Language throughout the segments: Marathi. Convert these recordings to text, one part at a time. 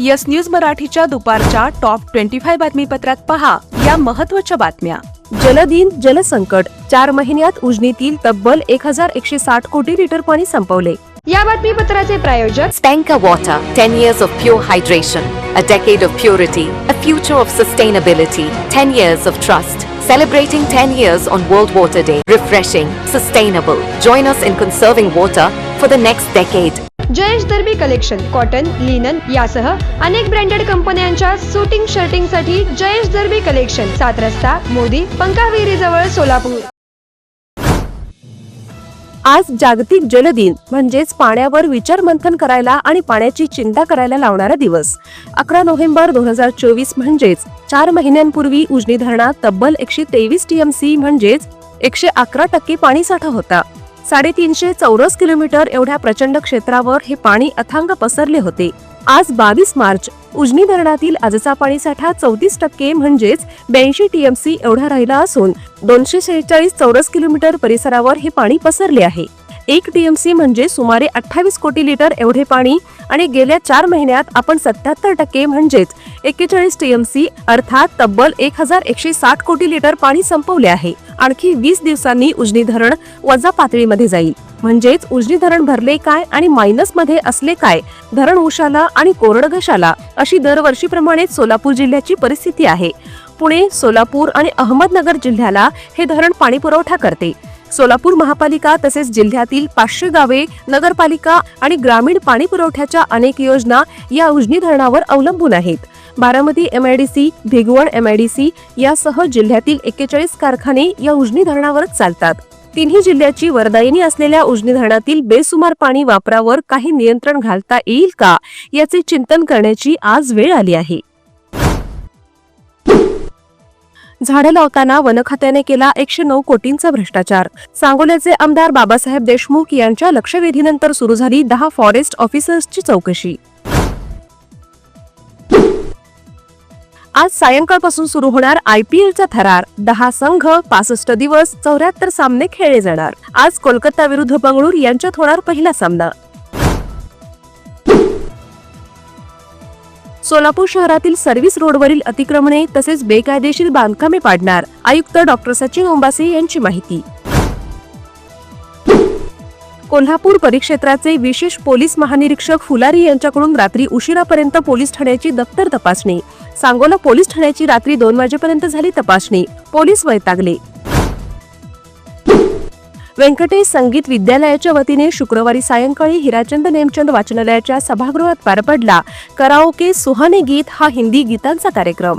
यस न्यूज मराठीच्या दुपारच्या टॉप ट्वेंटी फाय बातमीपत्रात पहा या महत्वाच्या बातम्या जलदिन जलसंकट चार महिन्यात उजनीतील तब्बल एक हजार एकशे साठ कोटी लिटर पाणी संपवले या बातमीपत्राचे प्रायोजक Stanka water ten years of pure hydration a decade of purity a future of sustainability ten years of trust celebrating ten years on world water day refreshing sustainable join in in water water for next next decade Jayesh Darbi collection cotton linen यासह अनेक ब्रँडेड कंपन्यांच्या शूटिंग साठी जयेश दर्बी कलेक्शन सात रस्ता मोदी जवळ सोलापूर आज जागतिक जल दिन म्हणजेच पाण्यावर विचारमंथन करायला आणि पाण्याची चिंता करायला लावणारा दिवस अकरा नोव्हेंबर दोन हजार चोवीस म्हणजेच चार महिन्यांपूर्वी उजनी धरणात तब्बल एकशे तेवीस टीएमसी म्हणजेच एकशे अकरा टक्के पाणी साठा होता साडेतीनशे चौरस किलोमीटर एवढ्या प्रचंड क्षेत्रावर हे पाणी अथांग पसरले होते आज बावीस मार्च उजनी धरणातील आजचा साठा चौतीस टक्के म्हणजेच ब्याऐंशी टीएमसी एवढा राहिला असून दोनशे शेहेचाळीस चौरस किलोमीटर परिसरावर हे पाणी पसरले आहे एक टीएमसी म्हणजे सुमारे अठ्ठावीस कोटी लिटर एवढे पाणी आणि गेल्या चार महिन्यात आपण सत्याहत्तर टक्के म्हणजेच एक्केचाळीस टीएमसी अर्थात तब्बल एक हजार एकशे साठ कोटी लिटर पाणी संपवले आहे आणखी वीस दिवसांनी उजनी धरण वजा पातळीमध्ये जाईल म्हणजेच उजनी धरण भरले काय आणि मायनस मध्ये असले काय धरण उशाला आणि कोरडघशाला अशी दरवर्षीप्रमाणेच सोलापूर जिल्ह्याची परिस्थिती आहे पुणे सोलापूर आणि अहमदनगर जिल्ह्याला हे धरण पाणी पुरवठा करते सोलापूर महापालिका तसेच जिल्ह्यातील पाचशे गावे नगरपालिका आणि ग्रामीण पाणी पुरवठ्याच्या अनेक योजना या उजनी धरणावर अवलंबून आहेत बारामती एमआयडीसी भिगवण एमआयडीसी यासह जिल्ह्यातील एक्केचाळीस कारखाने या उजनी धरणावरच चालतात तिन्ही जिल्ह्याची वरदायिनी असलेल्या उजनी धरणातील बेसुमार पाणी वापरावर काही नियंत्रण घालता येईल का याचे चिंतन करण्याची आज वेळ आली आहे झाडं लावताना वनखात्याने केला एकशे नऊ कोटींचा भ्रष्टाचार सांगोल्याचे आमदार बाबासाहेब देशमुख यांच्या लक्षवेधीनंतर सुरू झाली दहा फॉरेस्ट ऑफिसर्सची चौकशी आज सायंकाळपासून सुरू होणार आय पी एलचा थरार दहा संघ पासष्ट दिवस चौऱ्याहत्तर सामने खेळले जाणार आज कोलकाता विरुद्ध बंगळूर यांच्यात होणार पहिला सामना सोलापूर शहरातील सर्व्हिस रोडवरील अतिक्रमणे तसेच बेकायदेशीर बांधकामे पाडणार आयुक्त डॉक्टर सचिन ओंबासे यांची माहिती कोल्हापूर परिक्षेत्राचे विशेष पोलीस महानिरीक्षक फुलारी यांच्याकडून रात्री उशिरापर्यंत पोलीस ठाण्याची दफ्तर तपासणी सांगोला पोलीस ठाण्याची रात्री दोन वाजेपर्यंत झाली तपासणी पोलीस वैतागले व्यंकटेश संगीत विद्यालयाच्या वतीने शुक्रवारी सायंकाळी हिराचंद नेमचंद वाचनालयाच्या सभागृहात पार पडला कराओके सुहाने गीत हा हिंदी गीतांचा कार्यक्रम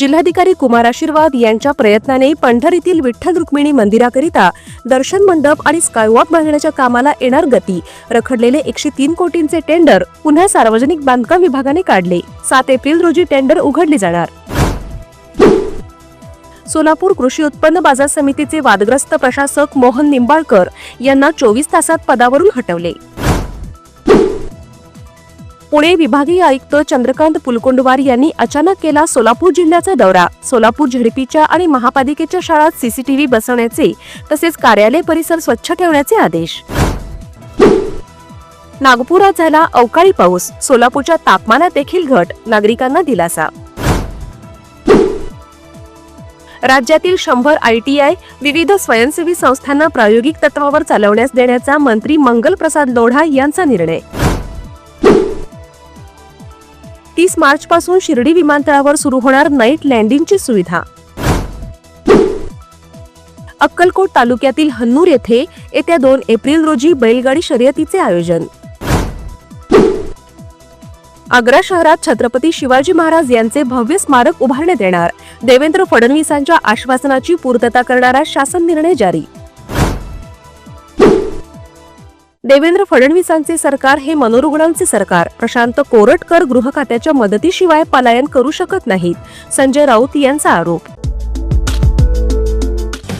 जिल्हाधिकारी कुमार आशीर्वाद यांच्या प्रयत्नाने येथील विठ्ठल रुक्मिणी मंदिराकरिता दर्शन मंडप आणि स्कायवॉक बांधण्याच्या कामाला येणार गती रखडलेले एकशे तीन कोटींचे टेंडर पुन्हा सार्वजनिक बांधकाम विभागाने काढले सात एप्रिल रोजी टेंडर उघडले जाणार सोलापूर कृषी उत्पन्न बाजार समितीचे वादग्रस्त प्रशासक मोहन निंबाळकर यांना चोवीस तासात पदावरून हटवले पुणे विभागीय आयुक्त चंद्रकांत पुलकोंडवार यांनी अचानक केला सोलापूर जिल्ह्याचा दौरा सोलापूर झेडपीच्या आणि महापालिकेच्या शाळात सीसीटीव्ही बसवण्याचे तसेच कार्यालय परिसर स्वच्छ ठेवण्याचे आदेश नागपुरात झाला अवकाळी पाऊस सोलापूरच्या तापमानात देखील घट नागरिकांना दिलासा राज्यातील शंभर आयटीआय विविध स्वयंसेवी संस्थांना प्रायोगिक तत्वावर चालवण्यास देण्याचा मंत्री मंगल प्रसाद लोढा यांचा निर्णय तीस मार्च पासून शिर्डी विमानतळावर सुरू होणार नाईट लँडिंगची सुविधा अक्कलकोट तालुक्यातील हन्नूर येथे येत्या दोन एप्रिल रोजी बैलगाडी शर्यतीचे आयोजन आग्रा शहरात छत्रपती शिवाजी महाराज यांचे भव्य स्मारक उभारण्यात येणार देवेंद्र फडणवीसांच्या आश्वासनाची पूर्तता करणारा शासन निर्णय जारी देवेंद्र फडणवीसांचे सरकार हे मनोरुग्णांचे सरकार प्रशांत कोरटकर गृह खात्याच्या मदतीशिवाय पलायन करू शकत नाहीत संजय राऊत यांचा आरोप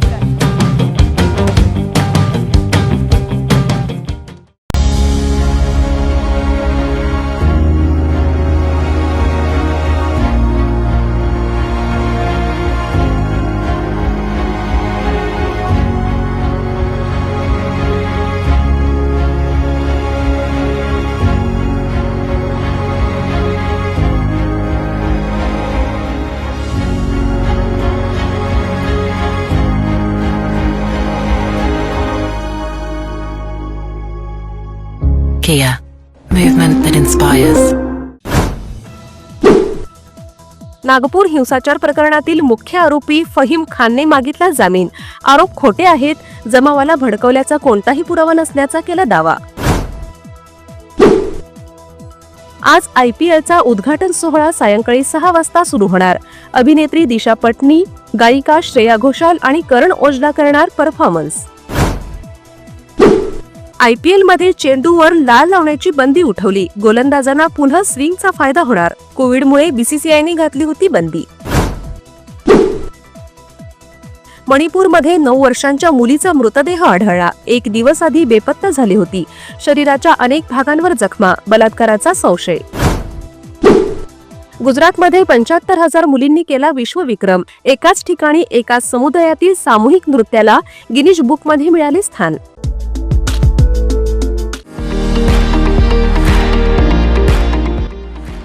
that. Kia, movement that inspires. Nagpur हिंसाचार प्रकरणातील मुख्य आरोपी फहीम खानने मागितला जामीन आरोप खोटे आहेत जमावाला भडकवल्याचा कोणताही पुरावा नसल्याचा केला दावा आज आय पी एलचा उद्घाटन सोहळा सायंकाळी सहा वाजता सुरू होणार अभिनेत्री दिशा पटनी गायिका श्रेया घोषाल आणि करण ओजला करणार परफॉर्मन्स आयपीएल मध्ये चेंडूवर लाल लावण्याची बंदी उठवली गोलंदाजांना पुन्हा स्विंगचा फायदा होणार कोविडमुळे बीसीसीआयने घातली होती बंदी मणिपूरमध्ये नऊ वर्षांच्या मुलीचा मृतदेह आढळला एक दिवस आधी बेपत्ता झाली होती शरीराच्या अनेक भागांवर जखमा बलात्काराचा संशय गुजरातमध्ये पंच्याहत्तर हजार मुलींनी केला विश्वविक्रम एकाच ठिकाणी एकाच समुदायातील सामूहिक नृत्याला गिनीज बुकमध्ये मिळाले स्थान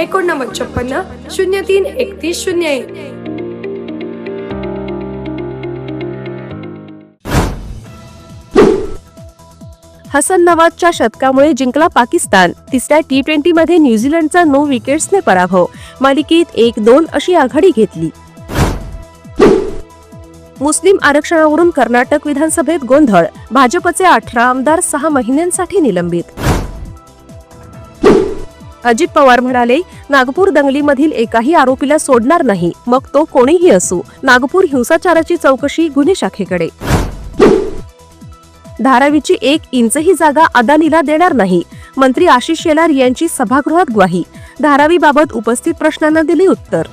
एकोणनव्वद छप्पन्न शून्य तीन एकतीस शून्य एक हसन नवाजच्या शतकामुळे जिंकला पाकिस्तान तिसऱ्या टी ट्वेंटी मध्ये न्यूझीलंडचा नऊ विकेट्सने पराभव मालिकेत एक दोन अशी आघाडी घेतली मुस्लिम आरक्षणावरून कर्नाटक विधानसभेत गोंधळ भाजपचे अठरा आमदार सहा महिन्यांसाठी निलंबित अजित पवार म्हणाले नागपूर दंगलीमधील एकाही आरोपीला सोडणार नाही मग तो कोणीही असो नागपूर हिंसाचाराची चौकशी गुन्हे शाखेकडे धारावीची एक ही जागा अदानीला देणार नाही मंत्री आशिष शेलार यांची सभागृहात ग्वाही धारावीबाबत उपस्थित प्रश्नांना दिली उत्तर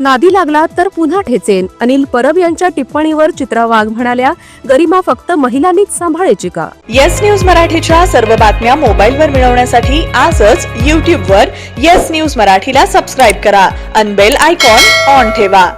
नादी लागला तर पुन्हा ठेचेन अनिल परब यांच्या टिप्पणीवर चित्रा वाघ म्हणाल्या गरिमा फक्त महिलांनीच सांभाळायची का येस न्यूज मराठीच्या सर्व बातम्या मोबाईलवर मिळवण्यासाठी आजच वर येस न्यूज मराठीला सबस्क्राईब करा अनबेल आयकॉन ऑन ठेवा